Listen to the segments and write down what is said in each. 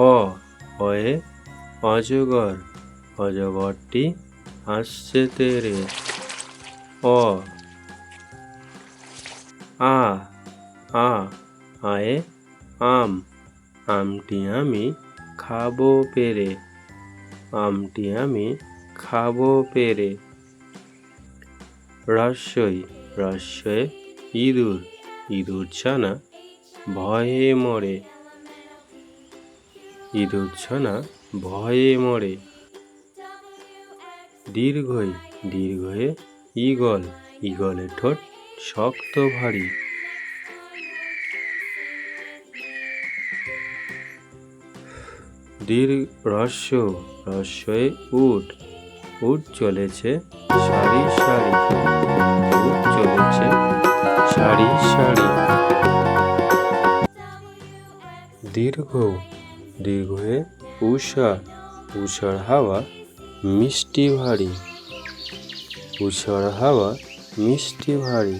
অ অয়ে অজগর অজগরটি আসছে তেরে। অ, আ আ, আয়ে আম। আমটি আমি খাব পেরে। আমটি আমি খাব পেরে। রস্যই রস্যে ইঁদুর। ইঁদুর ছানা ভয়ে মরে। ইঁদুর ছানা ভয়ে মরে। দীর্ঘই, দীর্ঘয়ে ঈগল ঈগলের ঠোঁট শক্ত ভারী। দীর্ঘ রস্য রস্যে উট উট চলেছে সারি সারি। উট চলেছে সারি সারি। দীর্ঘ দীর্ঘে উষা উষার হাওয়া মিষ্টি ভারী। উষার হাওয়া মিষ্টি ভারী।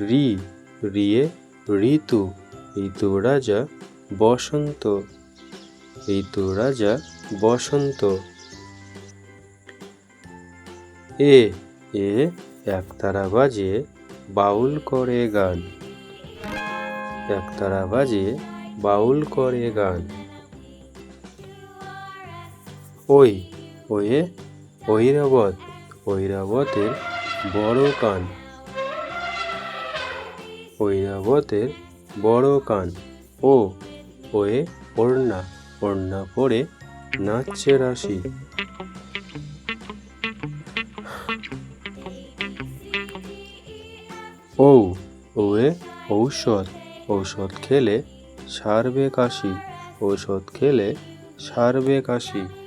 রি, রিয়ে ঋতু ঋতু রাজা বসন্ত। ঋতু রাজা বসন্ত। এ এ একতারা বাজে বাউল করে গান। একতারা বাজে বাউল করে গান। ওই, ওয়ে ঐরাবত ঐরাবতের বড় কান। ঐরাবতের বড় কান। ও, ওয়ে, ওড়না ওড়না পরে নাচছে রাশি। ও ওয়ে, ঔষধ ঔষধ খেলে সারবে কাশি। ঔষধ খেলে সার্বে কাশি।